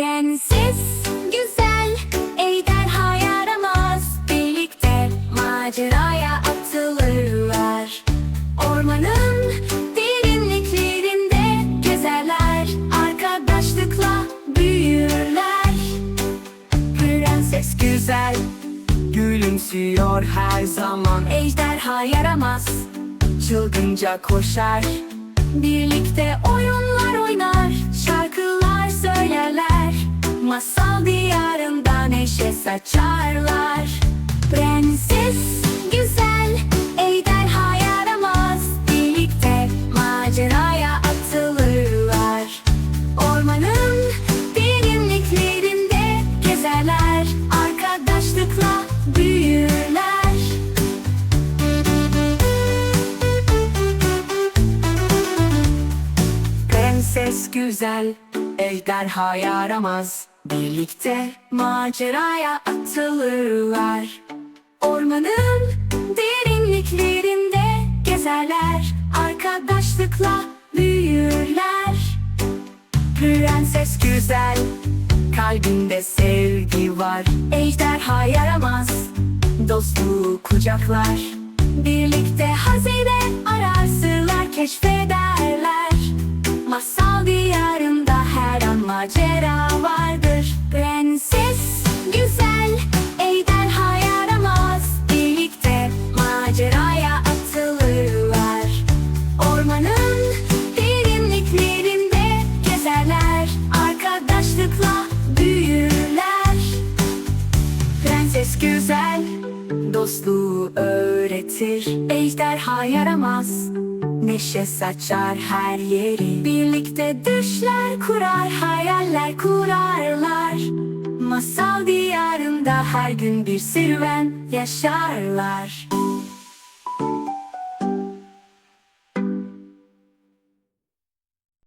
Prenses güzel ejderha yaramaz Birlikte maceraya atılırlar. Ormanın derinliklerinde gezerler Arkadaşlıkla büyürler. Prenses güzel gülümsüyor her zaman. Ejderha yaramaz çılgınca koşar. Masal diyarında neşe saçarlar. Prenses güzel Ejderha yaramaz. Birlikte maceraya atılırlar. Ormanın derinliklerinde gezerler Arkadaşlıkla büyürler. Prenses güzel, ejderha yaramaz Birlikte maceraya atılırlar. Ormanın derinliklerinde gezerler Arkadaşlıkla büyürler. Prenses güzel, kalbinde sevgi var. Ejderha yaramaz, dostluğu kucaklar. Birlikte hazine arar, sırlar keşfederler. Masal diyarında her an macera güzel dostluğu öğretir. Ejderha yaramaz Neşe saçar her yeri. Birlikte düşler kurar Hayaller kurarlar. Masal diyarında her gün bir serüven yaşarlar